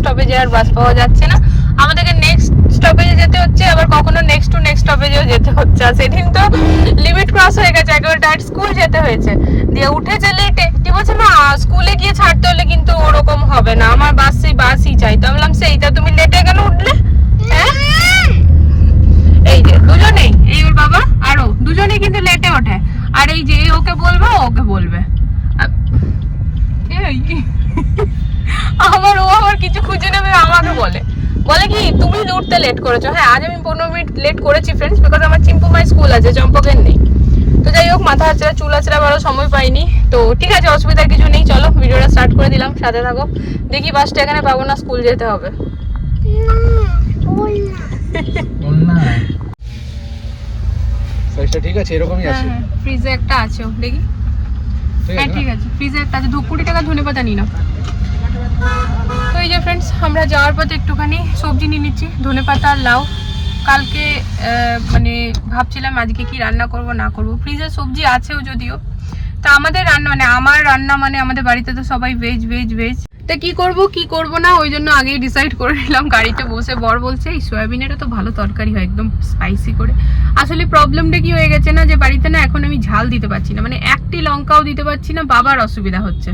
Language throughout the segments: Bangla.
স্টপেজে আর বাস পাওয়া যাচ্ছে না। আমাদেরকে নেক্সট স্টপেজে যেতে হচ্ছে আবার কখনো নেক্সট টু নেক্সট স্টপেজেও যেতে হচ্ছে। আর সেদিন তো লিমিট ক্রস হয়ে গেছে একেবারে ডাইরেক্ট স্কুল যেতে হয়েছে। দিয়ে উঠেছে লেটে ঠিক বলছে না স্কুলে গিয়ে ছাড়তে হলে কিন্তু ওরকম হবে না। আমার বাস সেই বাসই চাই। তো আমি বললাম সেইটা তুমি লেটে কেন উঠলে? হ্যাঁ? এই যে দুজনেই এই ওর বাবা আরও দুজনেই কিন্তু লেটে ওঠে। আর এই যে ওকে বলবে ওকে বলবে। এই, আমার ও আমার কিছু খুঁজে নেবে আমাকে বলে। বলে কি তুমি উঠতে লেট করেছ। হ্যাঁ আজ আমি পনেরো মিনিট লেট করেছি ফ্রেন্ডস বিকজ আমার চিম্পু মাই স্কুল আছে চম্পকের নেই। তো যাই হোক মাথা হাতড়া চুল আছড়া বারো সময় পাইনি। তো ঠিক আছে অসুবিধার কিছু নেই চলো ভিডিওটা স্টার্ট করে দিলাম সাথে থাকো। দেখি বাসটা এখানে পাবো না স্কুল যেতে হবে। সাইজটা ঠিক আছে এরকমই হ্যাঁ আছে। হ্যাঁ ফ্রিজে একটা আছে দেখি। হ্যাঁ ঠিক আছে ফ্রিজে একটা আছে কুড়ি টাকা ধনে পাতা নিই না তো এই যে ফ্রেন্ডস আমরা যাওয়ার পথে একটুখানি সবজি নিয়ে নিচ্ছি, ধনে পাতা, লাউ। কালকে মানে ভাবছিলাম আজকে কি রান্না করব, না করব। ফ্রিজে সবজি আছেও যদিও। তা আমাদের রান্না মানে আমার রান্না মানে আমাদের বাড়িতে তো সবাই ভেজ ভেজ ভেজ তা কি করব কি করব না, ওই জন্য আগেই ডিসাইড করে নিলাম। গাড়িতে বসে বর বলছে, এই সয়াবিনেরও তো ভালো তরকারি হয়, একদম স্পাইসি করে। আসলে প্রবলেমটা কি হয়ে গেছে না, যে বাড়িতে না এখন আমি ঝাল দিতে পারছি না মানে একটি লঙ্কাও দিতে পারছি না, বাবার অসুবিধা হচ্ছে।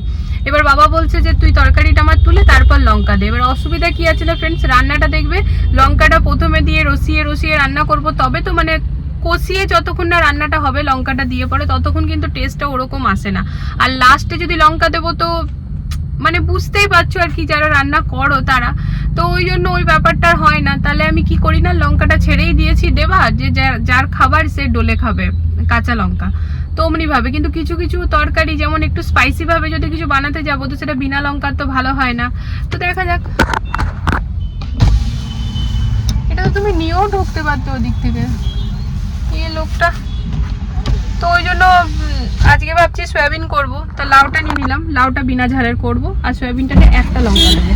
এবার বাবা বলছে যে, তুই তরকারিটা আমার তুলে তারপর লঙ্কা দে। এবার অসুবিধা কি আছে না ফ্রেন্ডস রান্নাটা দেখবে, লঙ্কাটা প্রথমে দিয়ে রসিয়ে রসিয়ে রান্না করব, তবে তো মানে কষিয়ে যতক্ষণ না রান্নাটা হবে, লঙ্কাটা দিয়ে পরে, ততক্ষণ কিন্তু টেস্টটা ওরকম আসে না। আর লাস্টে যদি লঙ্কা দেবো তো মানে বুঝতেই পারছ আর কি, যারা রান্না করো তারা। তো ওই জন্য ওই ব্যাপারটা হয় না। তাহলে আমি কি করি না, লঙ্কাটা ছেড়েই দিয়েছি দেবা, যে যার- খাবার সে ডোলে খাবে, কাঁচা লঙ্কা। তো অমনি ভাবে, কিন্তু কিছু কিছু তরকারি, যেমন একটু স্পাইসি ভাবে যদি কিছু বানাতে যাব, তো সেটা বিনা লঙ্কার তো ভালো হয় না। তো দেখা যাক। এটা তো তুমি নিয়েও ঢুকতে পারতো ওদিক থেকে। এই লোকটা তো ওই জন্য আজকে ভাবছি সয়াবিন করব। তা লাউটা নিয়ে নিলাম। লাউটা বিনা ঝাড়ের করব। আর সয়াবিনটাকে একটা লঙ্কা দেবো।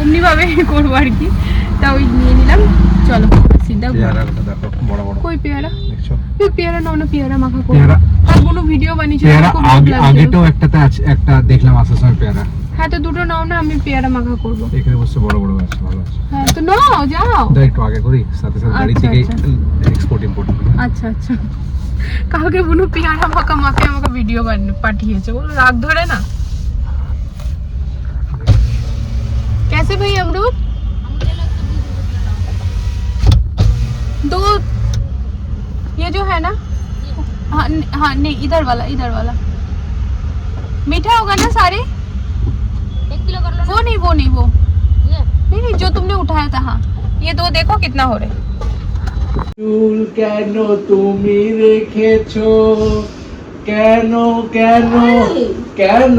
অমনি ভাবে করব আর কি। তা ওই নিয়ে নিলাম। চলো কই পেয়ারা? পেয়ারা নাও না পেয়ারা মাখা করব আর কোনো ভিডিও। আগেটাও একটাতে আছে একটা দেখলাম আসার সময় পেয়ারা। হ্যাঁ তো দুটো নাও না আমি পেয়ারা মাখা করব। এখানে বসে বড় বড় আছে ভালো আছে। হ্যাঁ তো নাও যাও। একটু আগে করি সাথে সাথে গাড়ি আচ্ছা, থেকে আচ্ছা। এক্সপোর্ট ইম্পোর্ট আচ্ছা আচ্ছা। কালকে বুনু পেয়ারা মাখা মাকে আমাকে ভিডিও পাঠিয়েছে বলো রাগ ধরে না कैसे भाई अमरूद दो ये जो है ना हाँ न- हाँ नहीं इधर वाला इधर वाला मीठा होगा ना सारे एक किलो कर लो वो नहीं वो नहीं वो ये नहीं नहीं जो तुमने उठाया था हाँ ये दो देखो कितना हो रहे চুল কেন তুমি রেখেছ? কেন কেন কেন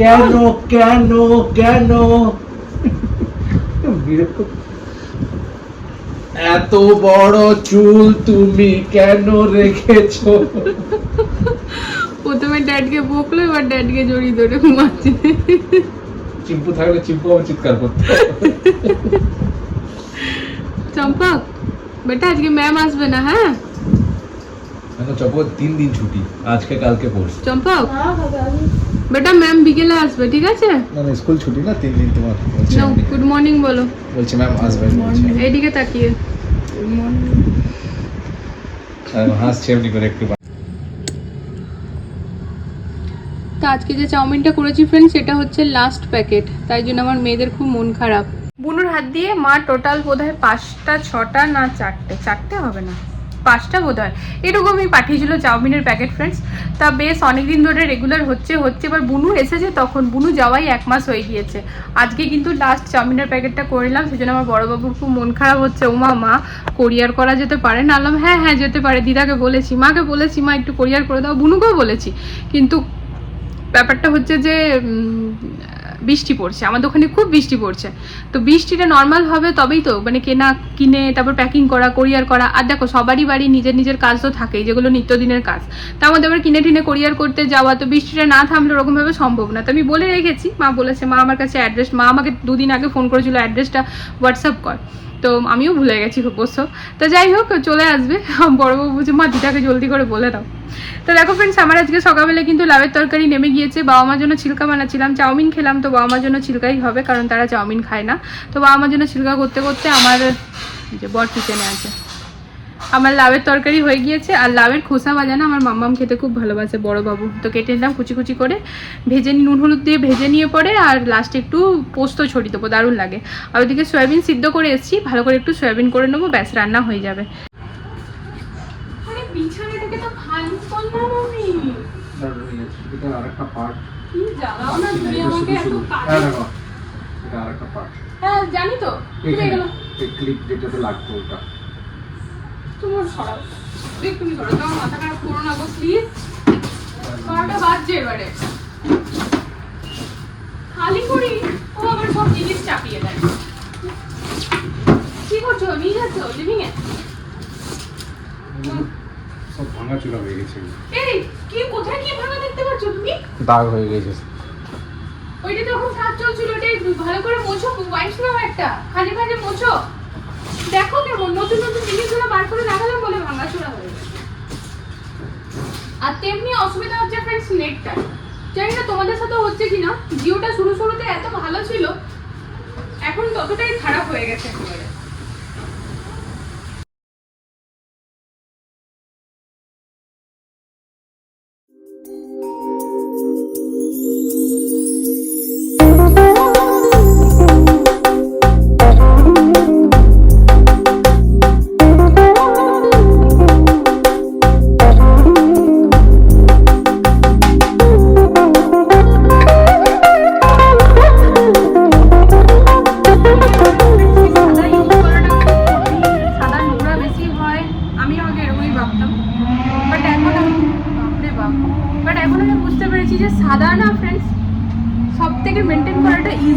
কেন কেন কেন? এত বড় চুল তুমি কেন রেখেছো? প্রথমে ড্যাডকে বকলো এবার ড্যাডকে জড়িয়ে ধরে ঘুমাচ্ছে। চিম্পু থাকলে চিম্পু আমার চিৎকার করতো। চম্পক বেটা আজকে ম্যাম আসবে না হ্যাঁ এখন তিন দিন ছুটি আজকে কালকে পড়ছে চম্পক বেটা ম্যাম বিকেলে আসবে ঠিক আছে না না স্কুল ছুটি না তিন দিন তোমার বলছে গুড মর্নিং বলো বলছে ম্যাম আসবে এইদিকে তাকিয়ে আর হাসছে এমনি করে একটু তো আজকে যে চাউমিনটা করেছি ফ্রেন্ড সেটা হচ্ছে লাস্ট প্যাকেট তাই জন্য আমার মেয়েদের খুব মন খারাপ বুনুর হাত দিয়ে, মা টোটাল বোধ হয় পাঁচটা, ছটা না চারটে? চারটে হবে না। পাঁচটা বোধ হয় এরকমই পাঠিয়েছিল চাউমিনের প্যাকেট ফ্রেন্ডস তা বেশ অনেকদিন ধরে রেগুলার হচ্ছে হচ্ছে। এবার বুনু এসেছে তখন। বুনু যাওয়াই এক মাস হয়ে গিয়েছে। আজকে কিন্তু লাস্ট চাউমিনের প্যাকেটটা করলাম সেজন্য আমার বড়বাবুর খুব মন খারাপ হচ্ছে। ওমা মা কোরিয়ার করা যেতে পারে না? আলাম হ্যাঁ হ্যাঁ যেতে পারে। দিদাকে বলেছি, মাকে বলেছি, মা, একটু কোরিয়ার করে দাও। বুনুকেও বলেছি। কিন্তু ব্যাপারটা হচ্ছে যে বৃষ্টি পড়ছে। আমাদের ওখানে খুব বৃষ্টি পড়ছে। তো বৃষ্টিটা নর্মাল হবে তবেই তো মানে কেনা, কিনে, তারপর প্যাকিং করা কোরিয়ার করা। আর দেখো, সবারই বাড়ি নিজের নিজের কাজ তো থাকেই, যেগুলো নিত্যদিনের কাজ। তার মধ্যে আবার কিনে টিনে কোরিয়ার করতে যাওয়া, তো বৃষ্টিটা না থামলে ওরকমভাবে সম্ভব না। তো আমি বলে রেখেছি, মা বলেছে, মা আমার কাছে অ্যাড্রেস মা আমাকে দুদিন আগে ফোন করেছিল অ্যাড্রেসটা হোয়াটসঅ্যাপ কর। তো আমিও ভুলে গেছি অবশ্য। তো যাই হোক, চলে আসবে। বড়বাবু বলছে মা, দিদাকে জলদি করে বলে দাও। তো দেখো ফ্রেন্ডস আমার আজকে সকালবেলা কিন্তু লাভের তরকারি নেমে গিয়েছে। বাবা মার জন্য ছিলকা বানাচ্ছিলাম। চাউমিন খেলাম, তো বাবা মার জন্য ছিলকাই হবে, কারণ তারা চাউমিন খায় না। তো বাবা মার জন্য ছিলকা করতে করতে আমার যে, বর কিচেনে আছে। আমার লাভের তরকারি হয়ে গিয়েছে আর লাভের খোসা বাজানো আমার মাম্মাম খেতে খুব ভালোবাসে বড় বাবু। তো কেটে নিলাম কুচি কুচি করে। ভেজে নি- নুন হলুদ দিয়ে ভেজে নিয়ে পরে আর লাস্টে একটু পোস্ত ছড়িয়ে দেবো দারুণ লাগে। আর ওইদিকে সয়াবিন সিদ্ধ করে এসেছি ভালো করে একটু সয়াবিন করে নেব ব্যাস রান্না হয়ে যাবে। পার্ট হ্যাঁ জানি তো ক্লিপ যেটাতে লাগতো ওটা। তোমার সরাও। একটুখানি সরাও। তোমার মাথা খারাপ করো না গো প্লিজ বারোটা বাজছে এবারে। খালি করি? ও আবার সব জিনিস চাপিয়ে দেয়। কি করছ? নিয়ে যাচ্ছ? লিভিং এ? সব ভাঙাচোরা হয়ে গেছে। এই কি কোথায় কি ভাঙা দেখতে পাচ্ছ তুমি? দাগ হয়ে গেছে। ওইটা যখন কাজ চলছিল ওটা ভালো করে মোছো ওয়াইস নাও একটা। খালি খালি মোছো। দেখো কেমন, নতুন নতুন জিনিসগুলো বার করে দেখালাম বলে ভাঙাচোরা হয়ে আর তেমনি অসুবিধা হচ্ছে ফ্রেন্ডস নেটটা জানি না তোমাদের সাথে হচ্ছে কিনা, জিওটা শুরু শুরুতে এত ভালো ছিল, এখন ততটাই খারাপ হয়ে গেছে একেবারে।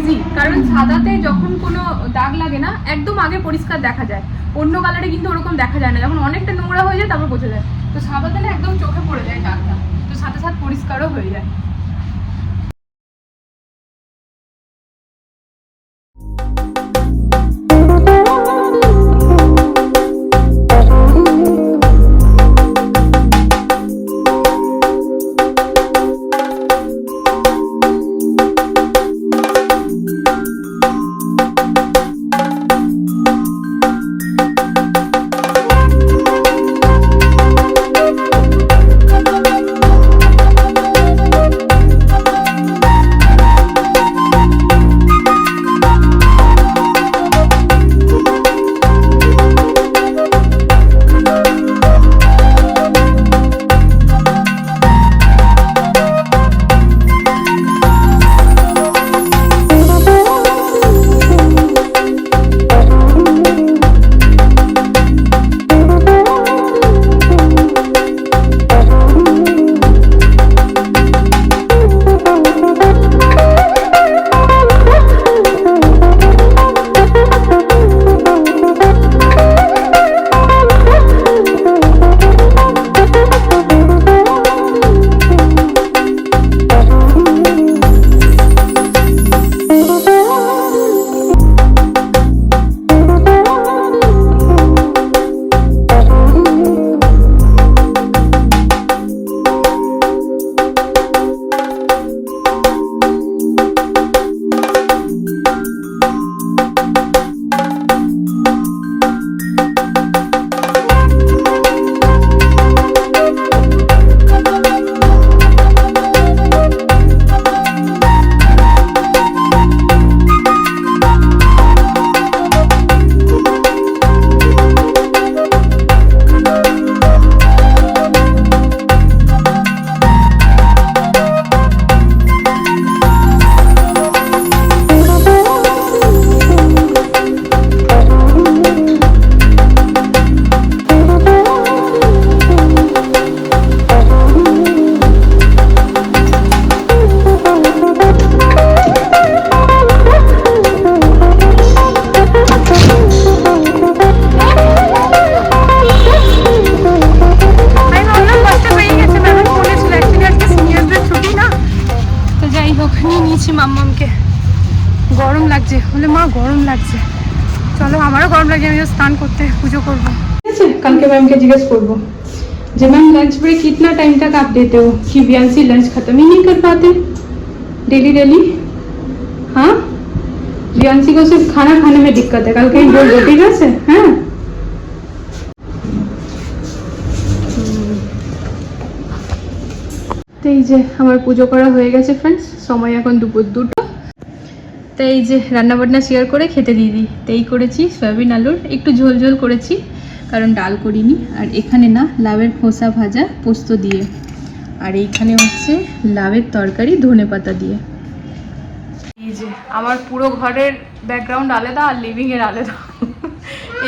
ইজি কারণ সাদাতে যখন কোনো দাগ লাগে না, একদম আগে পরিষ্কার দেখা যায়। অন্য কালারে কিন্তু ওরকম দেখা যায় না। যখন অনেকটা নোংরা হয়ে যায়, তারপর বোঝা যায়। তো সাদাতে না একদম চোখে পড়ে যায় দাগটা। তো সাথে সাথে পরিষ্কারও হয়ে যায়। আমারও গরম লাগে আমি স্নান করতে পুজো করবো ঠিক আছে কালকে मैम के जिज्ञेस करबो जे मैम लंच ब्रेक कितना टाइम तक आप देते हो कि बियांसी लंच खत्म ही नहीं कर पाते डेली डेली हाँ बियांसी को सिर्फ खाना खाने में दिक्कत है कल कहीं बोल दो ठीक है हाँ তো এই যে আমার পুজো করা হয়ে গেছে ফ্রেন্ডস সময় এখন দুপুর দুটো তো এই যে রান্নাবান্না শেয়ার করে খেতে দিয়ে দিই। তো এই করেছি সয়াবিন আলুর। একটু ঝোল ঝোল করেছি, কারণ ডাল করিনি। আর এখানে না লাভের খোসা ভাজা পোস্ত দিয়ে। আর এইখানে হচ্ছে লাভের তরকারি, ধনে পাতা দিয়ে। এই যে, আমার পুরো ঘরের ব্যাকগ্রাউন্ড আলাদা আর লিভিং এর আলাদা।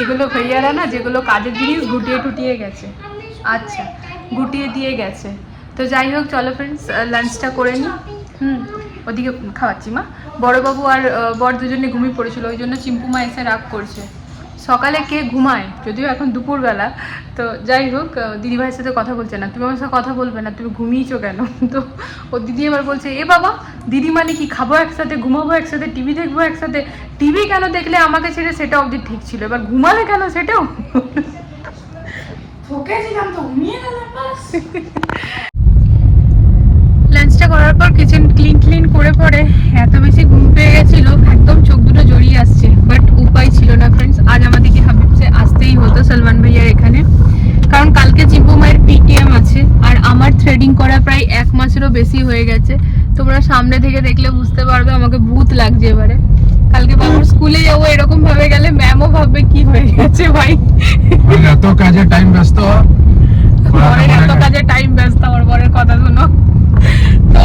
এগুলো ভাইয়ারা না, যেগুলো কাজের জিনিস গুটিয়ে টুটিয়ে গেছে। আচ্ছা গুটিয়ে দিয়ে গেছে। তো যাই হোক, চলো ফ্রেন্ডস লাঞ্চটা করে নিই হুম। ওদিকে খাওয়াচ্ছি মা। বড়বাবু আর বর দুজনে ঘুমিয়ে পড়েছিল ওই জন্য চিম্পু মা এসে রাগ করছে। সকালে কে ঘুমায়? যদিও এখন দুপুরবেলা। তো যাই হোক দিদিভাইয়ের সাথে কথা বলছে না। তুমি আমার সাথে কথা বলবে না তুমি ঘুমিয়েছো কেন? তো ও দিদি এবার বলছে এ বাবা দিদি মানে কি? খাব একসাথে ঘুমাবো একসাথে টিভি দেখব একসাথে? টিভি কেন দেখলে আমাকে ছেড়ে সেটা অবধি ঠিক ছিল? এবার ঘুমালে কেন সেটাও? ঠকেছিলাম তো ঘুমিয়ে গেলাম লাঞ্চটা করার পর কিচেন ক্লিন ক্লিন করে পরে এত বেশি ঘুম পেয়ে গেছিল একদম চোখ দুটো জড়িয়ে আসছে বাট উপায় ছিল না ফ্রেন্ডস আজ আমাদেরকে হাবিবসে আসতেই হতো সলমান ভাইয়ার এখানে। কারণ কালকে চিম্পু মায়ের পিটিএম আছে আর আমার থ্রেডিং করা প্রায় এক মাসেরও বেশি হয়ে গেছে। তোমরা সামনে থেকে দেখলে বুঝতে পারবে আমাকে ভূত লাগছে এবারে। কালকে বাবুর স্কুলে যাব এরকম ভাবে গেলে ম্যামও ভাববে কি হয়ে গেছে ভাই। এত কাজে টাইম ব্যস্ত এত কাজে টাইম ব্যস্ত আমার বরের কথা শোনো। তো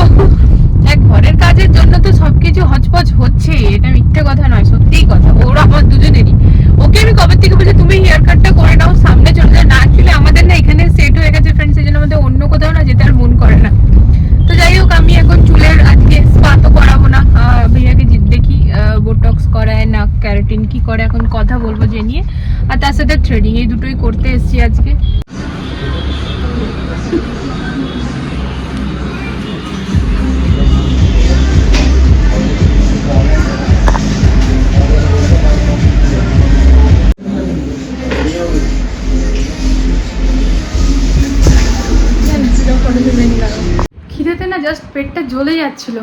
পেটটা জ্বলে যাচ্ছিল।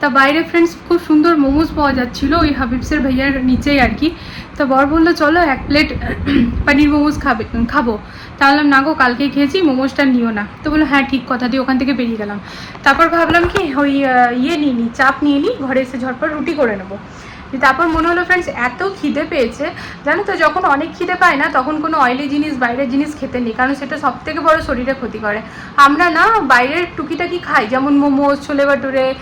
তা বাইরে ফ্রেন্ডস খুব সুন্দর মোমোজ পাওয়া যাচ্ছিল ওই হাবিবসের ভাইয়ার নিচেই আর কি। তা বর বলল, চলো এক প্লেট পানির মোমোজ খাবে খাব। তা বললাম, না গো, কালকেই খেয়েছি, মোমোজটা নিও না। তো বলল হ্যাঁ ঠিক কথা, দিয়ে ওখান থেকে বেরিয়ে গেলাম। তারপর ভাবলাম কি, ওই ইয়ে নিয়ে নিই চাপ নিয়ে নিই ঘরে এসে ঝটপট রুটি করে নেব। তারপর মনে হলো ফ্রেন্ডস এত খিদে পেয়েছে। জানো তো, যখন অনেক খিদে পায় না, তখন কোনো অয়েলি জিনিস, বাইরের জিনিস খেতে নেই, কারণ সেটা সব থেকে বড় শরীরে ক্ষতি করে। আমরা না, বাইরের টুকিটাকি খাই, যেমন মোমোজ ছোলে ভাটুরে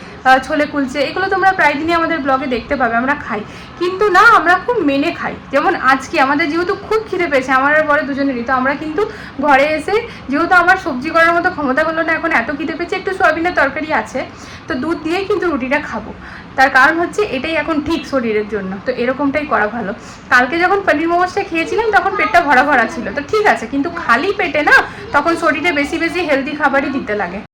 ছোলে কুলচে, এগুলো তোমরা প্রায় দিনই আমাদের ব্লগে দেখতে পাবে, আমরা খাই। কিন্তু না, আমরা খুব মেনে খাই। যেমন আজকে আমাদের যেহেতু খুব খিদে পেয়েছে, আমার আর পরে দুজনেরই, তো আমরা কিন্তু ঘরে এসে যেহেতু আমার সবজি করার মতো ক্ষমতা হলো না, এখন এত খিদে পেয়েছে, একটু সয়াবিনের তরকারি আছে, তো দুধ দিয়েই কিন্তু রুটিটা খাব। তার কারণ হচ্ছে, এটাই এখন ঠিক শরীরের জন্য, তো এরকমটাই করা ভালো। কালকে যখন পনির মোমোসটা খেয়েছিলাম, তখন পেটটা ভরা ভরা ছিল, তো ঠিক আছে, কিন্তু খালি পেটে না, তখন শরীরে বেশি বেশি হেলদি খাবারই দিতে লাগে।